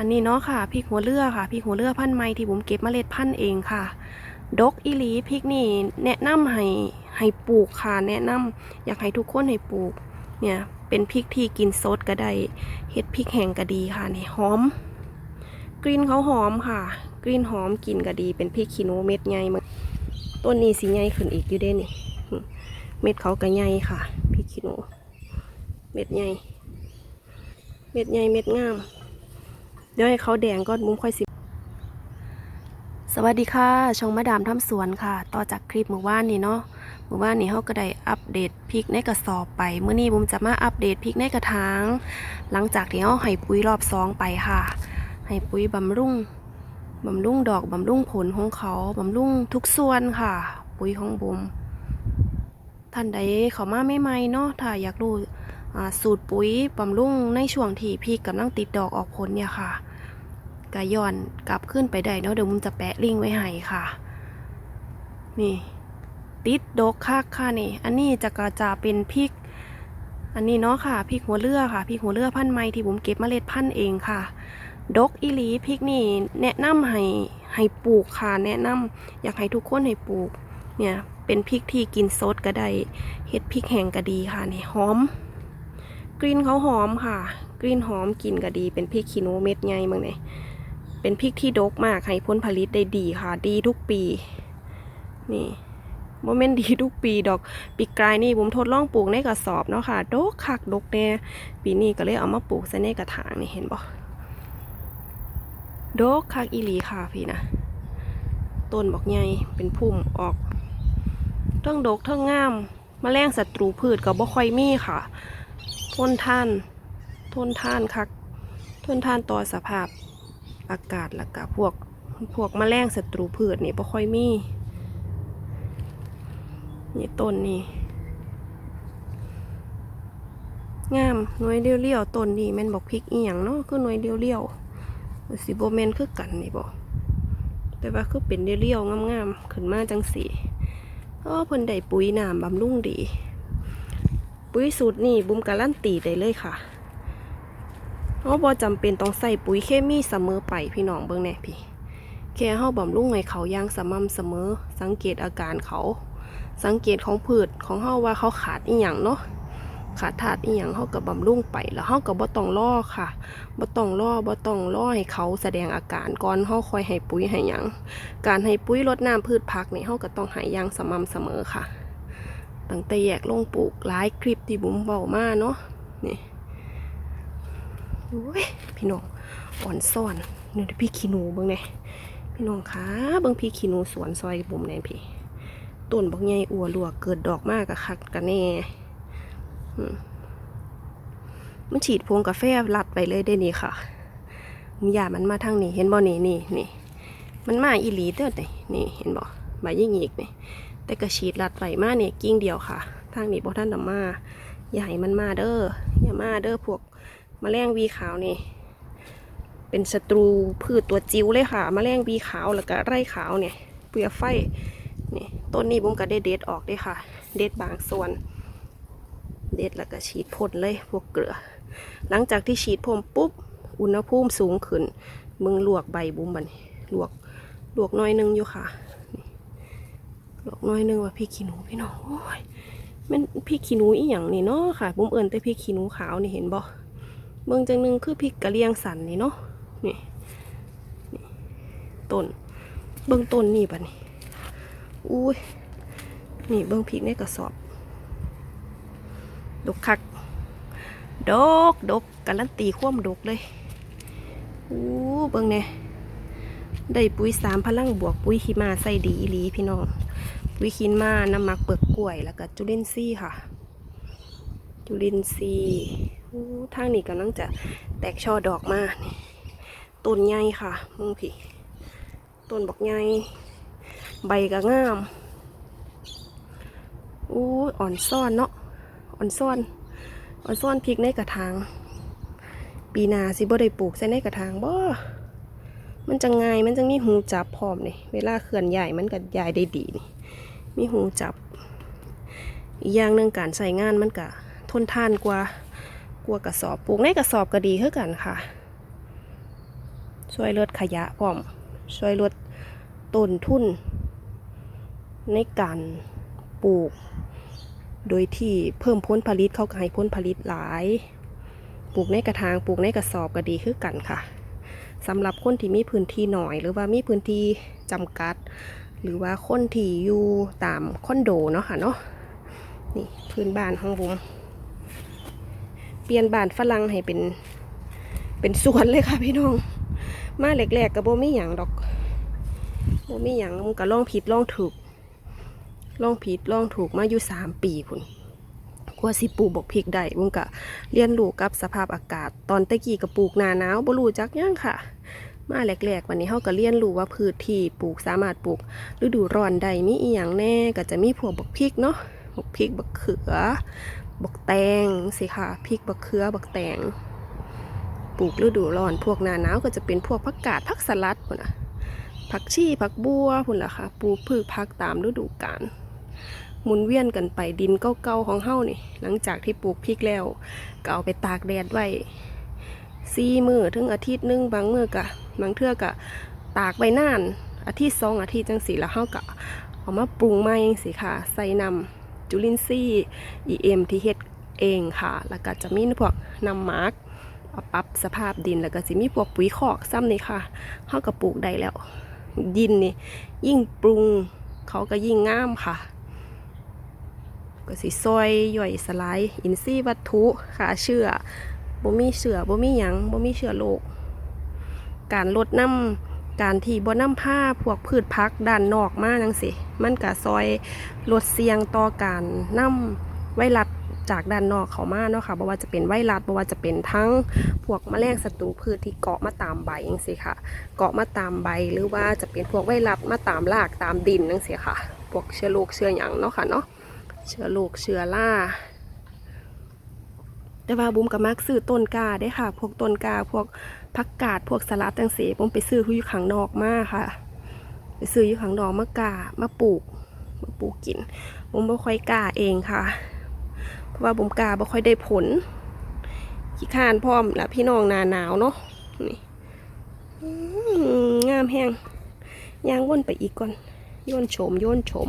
อันนี้เนาะค่ะพริกหัวเรือค่ะพริกหัวเรือพันธุ์ใหม่ที่ผมเก็บเมล็ดพันธุ์เองค่ะ ดกอีหลีพริกนี่แนะนำให้ให้ปลูกค่ะแนะนำอยากให้ทุกคนให้ปลูกเนี่ยเป็นพริกที่กินสดก็ได้เฮ็ดพริกแห้งก็ดีค่ะนี่หอม กลิ่นเขาหอมค่ะ กลิ่นหอมกินก็ดีเป็นพริกขี้หนูเม็ดใหญ่มาต้นนี้สีใหญ่ขึ้นอีกอยู่เด้นี่เม็ดเขาก็ใหญ่ค่ะพริกขี้หนูเม็ดใหญ่เม็ดใหญ่เม็ดงาม ดี๋ยวให้เขาแดงก็มุ้งค่อยสิ สวัสดีค่ะช่องมาดามทำสวนค่ะ ต่อจากคลิปเมื่อวานนี้เนาะ เมื่อวานนี้เขาก็ได้อัปเดตพริกในกระสอบไป เมื่อนี้บุมจะมาอัปเดตพริกในกระถาง หลังจากที่เขาให้ปุ๋ยรอบสองไปค่ะ ให้ปุ๋ยบำรุงบำรุงดอกบำรุงผลของเขาบำรุงทุกส่วนค่ะ ปุ๋ยของบุมท่านใดเขามาไม่ไม่เนาะถ้าอยากรู้สูตรปุ๋ยบำรุงในช่วงที่พริกกำลังติดดอกออกผลเนี่ยค่ะ ก็ย้อนกลับขึ้นไปได้เนาะเดี๋ยวมุมจะแปะลิงไว้ให้ค่ะ นี่ ติดดกคักค่ะนี่ อันนี้จะกระจาเป็นพริก อันนี้เนาะค่ะพริกหัวเรือค่ะพริกหัวเรือพันธุ์ใหม่ที่ผมเก็บเมล็ดพันธุ์เองค่ะ ดกอีหลีพริกนี่แนะนำให้ให้ปลูกค่ะ แนะนำอยากให้ทุกคนให้ปลูก เนี่ยเป็นพริกที่กินสดก็ได้เฮ็ดพริกแห้งก็ดีค่ะนี่หอม กลิ่นเขาหอมค่ะ กลิ่นหอมกินก็ดีเป็นพริกขี้หนูเม็ดใหญ่เมืองไหน เป็นพริกที่ดกมากให้ผลผลิตได้ดีค่ะ ดีทุกปี นี่โมเมนต์ดีทุกปีดอก ปีกลายนี่ผมทดลองปลูกในกระสอบเนาะค่ะ ดกคักดกแน่ปีนี้ก็เลยเอามาปลูกใส่ในกระถางนี่เห็นบ่ดกคักอีหลีค่ะพี่นะต้นบอกใหญ่เป็นพุ่มออกเทั้งดกเทั้งงามมแมลงศัตรูพืชก็บ่ค่อยมีค่ะ ทนทาน ทนทานคัก ทนทานต่อสภาพ อากาศแล้วก็พวกพวกแมลงศัตรูพืชนี่บ่ค่อยมีนี่ต้นนี่งามหน่วยเลี้ยวๆต้นนี่แม่นบอกพริกอีหยังเนาะคือหน่วยเลี้ยวๆสิบแมนคือกันนี่บ่แต่ว่าคือเป็นเลี้ยวๆงามๆขึ้นมาจังสีอ๋อเพิ่นได้ปุ๋ยน้ำบำรุงดี ปุ๋ยสูตรนี่บุ้มการันตีได้เลยค่ะ เฮาบ่จำเป็นต้องใส่ปุ๋ยเคมีเสมอไปพี่น้องเบิ่งแน่พี่ แค่เฮาบำรุงให้เขาย่างสม่ำเสมอ สังเกตอาการเขา สังเกตของพืชของเฮาว่าเขาขาดอีหยังเนาะขาดธาตุอีหยังเฮาก็บบำรุงไปแล้วเฮาก็บบ่ต้องรอค่ะบ่ต้องรอบ่ต้องรอให้เขาแสดงอาการก่อนเฮาค่อยให้ปุ๋ยให้หยังการให้ปุ๋ยรดน้ำพืชผักนี่เฮาก็ต้องให้ย่างสม่ำเสมอค่ะตั้งแต่แยกลงปลูกหลายคลิปที่บุ๋มเบามาเนาะนี่ พี่น้องอ่อนซ่อนนี่เดี๋ยวพี่ขี้หนูเบิ่งแหน่พี่น้องคะเบิ่งพี่ขี้หนูสวนซอยบุ๋มแหน่พี่ต้นบักใหญ่อัวลวกเกิดดอกมากกะคักกะแน่มมันฉีดพวงกาแฟลัดไปเลยได้นี่ค่ะมันยามันมาทางนี้เห็นบ่นี่นี่นี่มันมาอีหลีเด้อนี่นี่เห็นบ่ใบยิ่งอีกนี่แต่กระฉีดลัดไปมาเนี่ยกิ้งเดียวค่ะ ทางนี้บ่ท่านนำมาอย่าให้มันมาเด้ออย่ามาเด้อพวก มแมลงวีขาวนี่ เป็นศัตรูพืชตัวจิ๋วเลยค่ะมแมลงวีขาวแล้วก็ไร่ขาวเนี่ยเปลือกไฟนี่ต้นนี้บุ้มก็ได้เด็ดออกด้วยค่ะ เด็ดบางส่วน เด็ดแล้วก็ฉีดพ่นเลยพวกเกลือ หลังจากที่ฉีดพ่นปุ๊บ อุณหภูมิสูงขึ้น มึงลวกใบบุ้มบันลวกลวกน้อยหนึงอยู่ค่ะลวกน้อยหนึงว่าพี่ขี้หนูพี่น้องโอ้ยมันพี่ขี้หนูอีหยังนี่เนาะค่ะบุ้มเอิญแต่พี่ขี้หนูขาวนี่เห็นบ่ เบิ่งจังหนึ่งคือพริกกะเหรียงสันนี่เนาะนี่นี่ต้นเบิ่งต้นนี่บัดนี้อุ้ยนี่เบิ้งพริกในกระสอบ ดกคัก ดกดกการันตีความดกเลยอู้เบิ้งเนี่ยได้ปุ๋ยสามพลังบวกปุ๋ยขีมาใส่ดีอีหลีพี่น้องปุ๋ยขีมาน้ำหมักเปลือกกล้วยแล้วก็จุลินทรีย์ค่ะ จุลินทรีย์ ทางนี้กำลังจะแตกช่อดอกมานี่ต้นใหญ่ค่ะมึงพี่ต้นบอกใหญ่ใบก็งามอู้อ่อนซ่อนเนาะอ่อนซ่อนอ่อนซ่อนพริกในกระถางปีนาสิบ่ได้ปลูกใส่ในกระถางบ่มันจะง่ายมันจะมีหูจับพร้อมนี่เวลาเคลื่อนย้ายมันก็ย้ายได้ดีนี่มีหูจับ อีกอย่างหนึ่งการใส่งานมันก็ทนทานกว่า กว่ากระสอบปลูกในกระสอบก็ดีเท่ากันค่ะ ช่วยลดขยะพร้อม ช่วยลดต้นทุน ในการปลูก โดยที่เพิ่มผลผลิตเข้าก็ให้ผลผลิตหลาย ปลูกในกระถางปลูกในกระสอบก็ดีคือกันค่ะสำหรับคนที่มีพื้นที่หน่อย หรือว่ามีพื้นที่จำกัด หรือว่าคนที่อยู่ตามคอนโดเนาะค่ะเนาะนี่พื้นบ้านของผม เปลี่ยนบ้านฝรั่งให้เป็น เป็นสวนเลยค่ะพี่น้อง มาแรกๆก็บ่มีหยังดอกบ่มีหยังมันก็ลองผิดลองถูกลองผิดลองถูกมาอยู่สามปีพุ่นกว่าสิปลูกบกพริกได้บุ้งกะเรียนรู้กับสภาพอากาศ ตอนตะกี้ก็ปลูกหนาหนาวบ่รู้จักหยังค่ะ มาแรกๆวันนี้เฮาก็เรียนรู้ว่าพืชที่ปลูกสามารถปลูก ฤดูร้อนได้มีอีหยังแน่ก็จะมีพวกบักพริกเนาะบักพริกบักเขือ บักแตงสิค่ะพริกบักเขือบักแตงปลูกฤดูร้อนพวกหนาหนาวก็จะเป็นพวกผักกาดผักสลัดพุ่นนะผักชีผักบัวพุ่นล่ะค่ะปลูกพืชผักตามฤดูกาลหมุนเวียนกันไปดินเก่าๆของเฮานี่ หลังจากที่ปลูกพริกแล้วก็เอาไปตากแดดไว้สี่มือถึงอาทิตย์นึงบางมือกะบางเทื่อกะตากไว้นาน อาทิตย์สองอาทิตย์จังสีแล้วเฮาก็เอามาปรุงใหม่สิค่ะ ใส่น้ำ จุลินทรีย์ EM ที่เฮ็ดเองค่ะ แล้วก็จะมีพวกน้ำมักอาปรับสภาพดินแล้วก็สิมีพวกปุ๋ยคอกซ้ำนี่ค่ะเฮาก็ปลูกได้แล้ว ดินนี่ยิ่งปรุงเขาก็ยิ่งงามค่ะ ก็สิซอยย่อยสลายอินทรีย์วัตถุค่ะเชื้อบ่มีเชื้อบ่มีหยังบ่มีเชื้อโรคการลดน้ำ การที่บ่น้ำผ้าพวกพืชพักด้านนอกมาจังสิมันก็ซอยลดเสี่ยงต่อการนำไวรัสจากด้านนอกเขามาเนาะค่ะบ่ว่าจะเป็นไวรัสบ่ว่าจะเป็นทั้งพวกแมลงศัตรูพืชที่เกาะมาตามใบจังซี่ค่ะ เกาะมาตามใบหรือว่าจะเป็นพวกไวรัสมาตามรากตามดินจังซี่ค่ะ พวกเชื้อโรคเชื้อหยังเนาะค่ะเนาะเชื้อโรคเชื้อรา แต่ว่าบุ้มกับมักซื้อต้นกาได้ค่ะ พวกต้นกาพวกผักกาดพวกสลัดจังซี่บุ้มไปซื้ออยู่ข้างนอกมาค่ะ ไปซื้ออยู่ข้างนอกมากามาปลูกมาปลูกกินบุ้มบ่ค่อยกาเองค่ะ เพราะว่าบุ้มกาบ่ค่อยได้ผลขี้ข้านพร้อมแล้วพี่น้องหนาหนาวเนาะนี่งามแห้งย่างวนไปอีกก่อนโยนโฉมโยนโฉม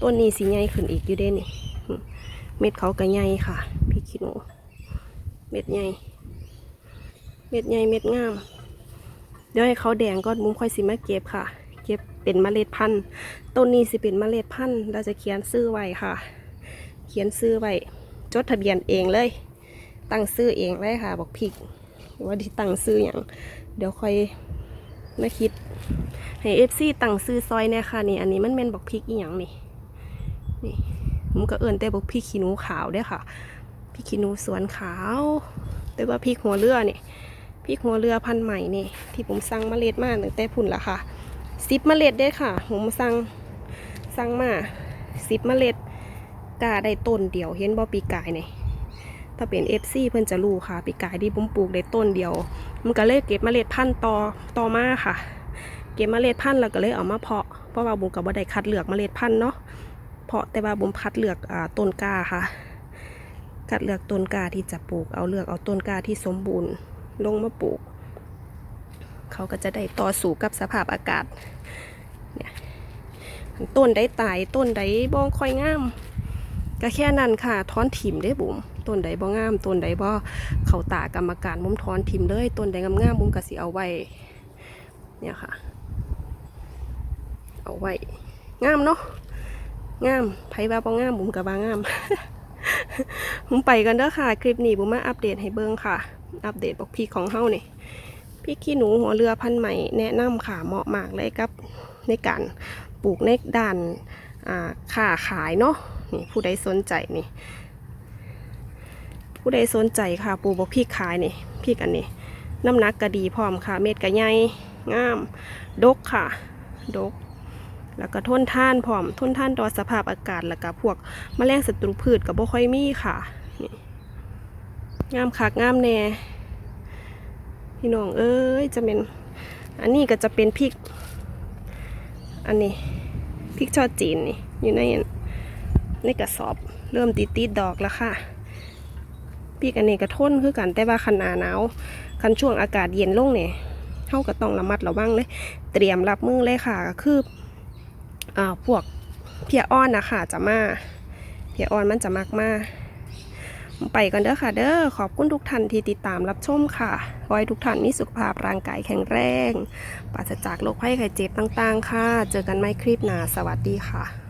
ต้นนี้สีใหญ่ขึ้นอีกอยู่เด้นี่เม็ดเขาก็ใหญ่ค่ะ ม็ดใหญ่ เม็ดใหญ่เม็ดงาม เดี๋ยวให้เขาแดงก็มุ้งค่อยสิมาเก็บค่ะ เก็บเป็นเมล็ดพันธุ์ต้นนี้สิเป็นเมล็ดพันธุ์เราจะเขียนซื้อไว้ค่ะ เขียนซื้อไว้จดทะเบียนเองเลย ตั้งซื้อเองเลยค่ะ บอกผิกว่าที่ตั้งซื้ออย่างเดี๋ยวค่อยมาคิดให้เอฟซีตั้งซื้อซอยเนี่ยค่ะนี่อันนี้มันเป็นบอกพริกอีหยังนี่นี่ผมก็เอิ่นแต่บอกพริกขี้หนูขาวเด้ค่ะ พริกขี้นูสวนขาวแต่ว่าพริกหัวเรือนี่พริกหัวเรือพันธุ์ใหม่นี่ที่ผมสั่งเมล็ดมาตั้งแต่พุ่นละค่ะสิบเมล็ดได้ค่ะ ผมสั่งสั่งมาสิบเมล็ดกาได้ต้นเดียวเห็นบ่ปีกายนี่ถ้าเป็น FC เพิ่อนจะรู้ค่ะ ปีกายที่ผมปลูกได้ต้นเดียว มันก็เลยเก็บเมล็ดพันธุ์ต่อต่อมาค่ะ เก็บเมล็ดพันธุ์แล้วก็เลยเอามาเพาะเพราะว่าบุมกับบ่ได้คัดเลือกเมล็ดพันธุ์เนาะเพาะแต่ว่าบุมคัดเลือกอ่าต้นกาค่ะ คัดเลือกต้นกล้าที่จะปลูก เอาเลือกเอาต้นกล้าที่สมบูรณ์ลงมาปลูก เขาก็จะได้ต่อสู้กับสภาพอากาศเนี่ยต้นใดตายต้นใดบ่ค่อยงาม ก็แค่นั้นค่ะทอนถิ่มได้บุ๋มต้นใดบ่งามต้นใดบ่เข้าตากรรมการมุมทอนถิ่มเลยต้นใดงามๆมุมก็สิเอาไว้เนี่ยค่ะ เอาไว้งามเนาะงามไผว่าบ่งามบุ๋มก็ว่างาม ผมไปกันเด้อค่ะ คลิปนี้บุมมาอัปเดตให้เบิ่งค่ะ อัปเดตบอกพี่ของเฮานี่พี่ขี้หนูหัวเรือพันใหม่แนะนำค่ะ เหมาะมากเลยกับในการปลูกในด้านอ่าค้าขายเนาะนี่ผู้ใดสนใจนี่ ผู้ใดสนใจค่ะปลูกบกพริกขายนี่พริกอันนี้น้ำหนักก็ดีพร้อมค่ะ เม็ดก็ใหญ่งาม ดกค่ะ ดก แล้วก็ทนท่านพร้อมทนท่านต่อสภาพอากาศแล้วก็พวกมแมลงศัตรูพืชก็บ่ค่อยมีค่ะนี่งามคักงามแน่พี่น้องเอ้ยจะเป็นอันนี้ก็จะเป็นพริก อันนี้พริกชอดจีนนี่อยู่ในในกระสอบเริ่มติดติดดอกแล้วค่ะพี่กันนี่กระทนคือกันแต่ว่าคันหนาหนาวคันช่วงอากาศเย็นลงเนี่ยเฮาก็ต้องระมัดระวังเลย เตรียมรับมือเลยค่ะก็คือ พวกเพียอ้อนนะคะจะมาเพียอ้อนมันจะมากมาไปกันเด้อค่ะเด้อขอบคุณทุกท่านที่ติดตามรับชมค่ะขอให้ทุกท่านมีสุขภาพร่างกายแข็งแรงปราศจากโรคภัยไข้เจ็บต่างๆ ค่ะ เจอกันใหม่คลิปหน้าสวัสดีค่ะ